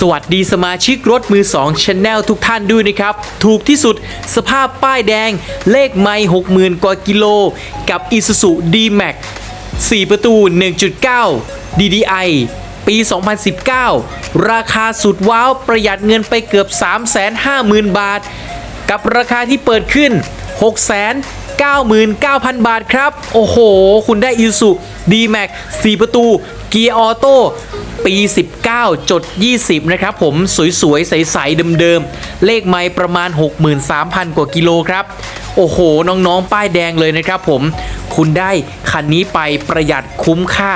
สวัสดีสมาชิกรถมือ2 Channel ทุกท่านด้วยนะครับ ถูกที่สุดสภาพป้ายแดง เลขไม่60,000 กว่ากิโล กับ Isuzu D-Max 4 ประตู 1.9 DDI ปี 2019 ราคาสุดว้าวประหยัดเงินไปเกือบ 350,000 บาท กับราคาที่เปิดขึ้น 699,000 บาทครับ โอ้โห คุณได้ Isuzu D-Max 4ประตู เกียร์ออโต้ ปี 19 จด 20 นะครับผม สวย ๆ ใส ๆ เดิม ๆ เลขไม้ประมาณ 63,000 กว่ากิโลครับ โอ้โห น้อง ๆ ป้ายแดงเลยนะครับผม คุณได้คันนี้ไปประหยัดคุ้มค่า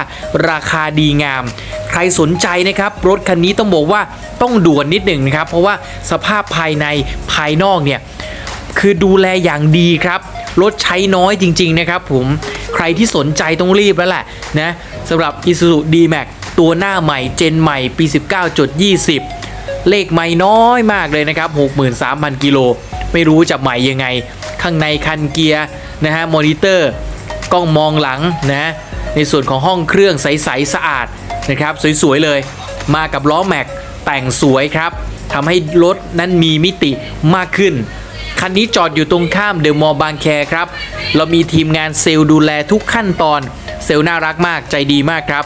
ราคาดีงาม ใครสนใจนะครับ รถคันนี้ต้องบอกว่าต้องด่วนนิดหนึ่งนะครับ เพราะว่าสภาพภายในภายนอกเนี่ย คือดูแลอย่างดีครับรถใช้น้อยจริง ๆ นะครับผมใครที่สนใจต้องรีบแล้วแหละนะสำหรับ Isuzu D-Max ตัวหน้าใหม่เจนใหม่ปี 19.20 เลขไม่น้อยมากเลยนะครับ 63,000 กิโล ไม่รู้จะใหม่ยังไง ข้างในคันเกียร์นะฮะมอนิเตอร์ กล้องมองหลังนะในส่วนของห้องเครื่องใส ๆ สะอาดนะครับ สวย ๆ เลย มากับล้อแม็กแต่งสวยครับทำให้รถนั้นมีมิติมากขึ้น คันนี้จอดอยู่ตรงข้ามเดอะมอลล์บางแคครับ เรามีทีมงานเซลล์ดูแลทุกขั้นตอน เซลล์น่ารักมากใจดีมากครับ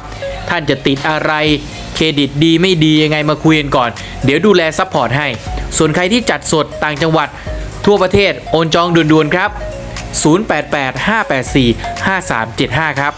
ท่านจะติดอะไรเครดิตดีไม่ดียังไงมาคุยกันก่อน เดี๋ยวดูแลซัพพอร์ตให้ ส่วนใครที่จัดสดต่างจังหวัด ทั่วประเทศโอนจองด่วนๆครับ 088 584 5375 ครับ